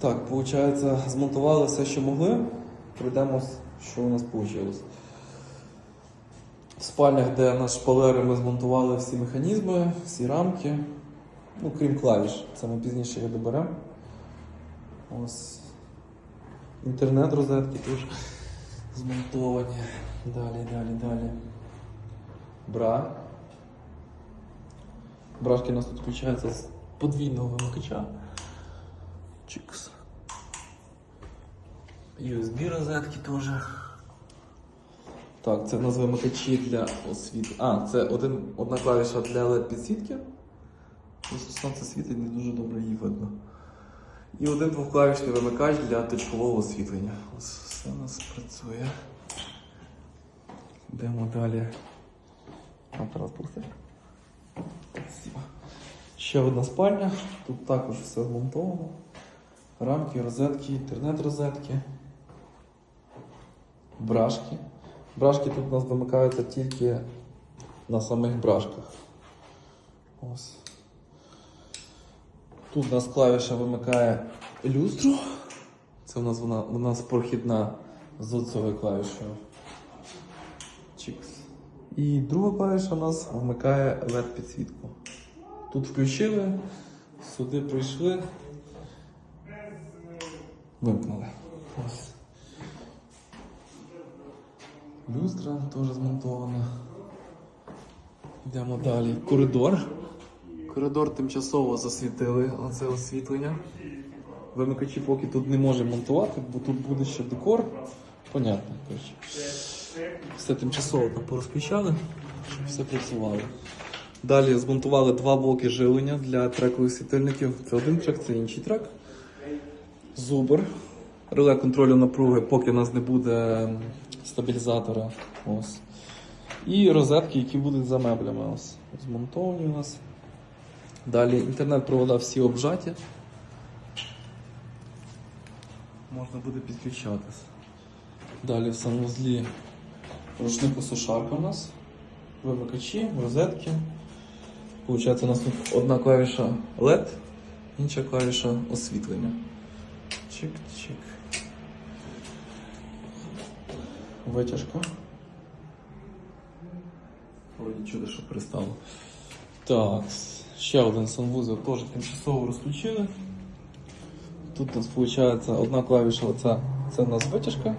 Так, виходить, змонтували все, що могли. Пройдемо, що у нас вийшло. В спальнях, де на шпалери ми змонтували всі механізми, всі рамки. Ну, крім клавіш, це ми пізніше їх доберемо. Ось. Інтернет розетки теж змонтовані. Далі, далі, далі. Бра. Бражки у нас тут включаються з подвійного вимикача. Чикс. USB розетки теж. Так, це в нас вимикачі для освітлення. А, це один, одна клавіша для LED підсвітки. Просто сонце світить, не дуже добре її видно. І один двохклавішний вимикач для точкового освітлення. Ось все у нас працює. Йдемо далі. А, Тарас пустить. Ще одна спальня. Тут також все змонтовано. Рамки, розетки, інтернет-розетки. Брашки. Брашки тут у нас вимикаються тільки на самих брашках. Ось. Тут у нас клавіша вимикає люстру. Це у нас вона, у нас прохідна з оцею клавішою. Чікс. І друга клавіша у нас вмикає LED підсвітку. Тут включили, сюди прийшли, вимкнули. Ось. Люстра теж змонтована. Йдемо далі. Коридор. Коридор тимчасово засвітили оце освітлення. Вимикачі поки тут не можемо монтувати, бо тут буде ще декор. Понятно. Все тимчасово там порозключали, щоб все працювало. Далі змонтували два блоки живлення для трекових світильників. Це один трек, це інший трек. Зубр. Реле контролю напруги, поки у нас не буде стабілізатора. Ось. І розетки, які будуть за меблями. Ось. Змонтовані у нас. Далі інтернет-провода всі обжаті. Можна буде підключатись. Далі в санвузлі рушник сушарка у нас. Вимикачі, розетки. Получається, у нас тут одна клавіша LED, інша клавіша освітлення. Чик-чик. Витяжка. Вроді чудо, що перестало. Так, ще один санвузол теж тимчасово розключили. Тут у нас виходить одна клавіша, оця, це у нас витяжка.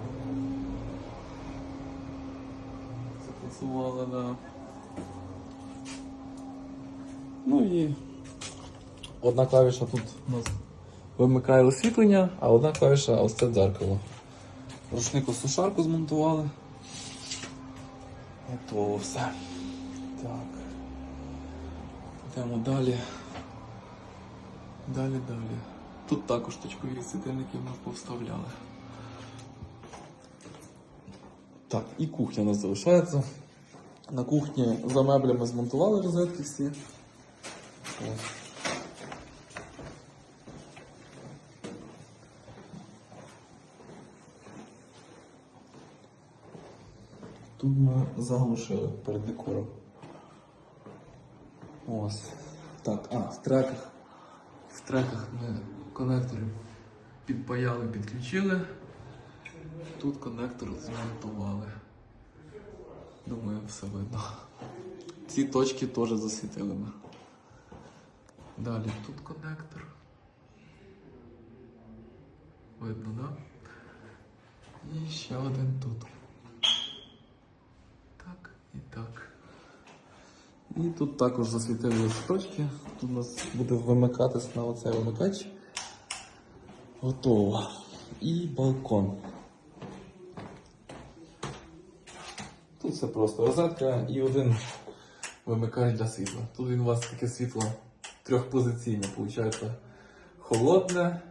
Запрацювала, да. Ну і одна клавіша тут у нас вимикає освітлення, а одна клавіша ось це дзеркало. Рушнику сушарку змонтували. Готово все. Так. Йдемо далі. Далі, далі. Тут також точкові світильники ми повставляли. Так, і кухня у нас залишається. На кухні за меблями змонтували розетки всі. Ось. Тут ми заглушили перед декором. Ось. Так, а, в треках. В треках ми конектори підпаяли, підключили. Тут конектор змонтували. Думаю, все видно. Ці точки теж засвітили ми. Далі тут конектор. Видно, так? Да? І ще один тут. Так і так. І тут також засвітили точки. Тут у нас буде вимикатись на оцей вимикач. Готово. І балкон. Тут все просто розетка і один вимикач для світла. Тут він у вас таке світло трьохпозиційне, виходить. Холодне,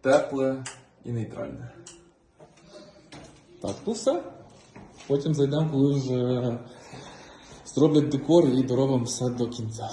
тепле і нейтральне. Так, ну все. Потім зайдемо, коли вже зроблять декор і доробимо все до кінця.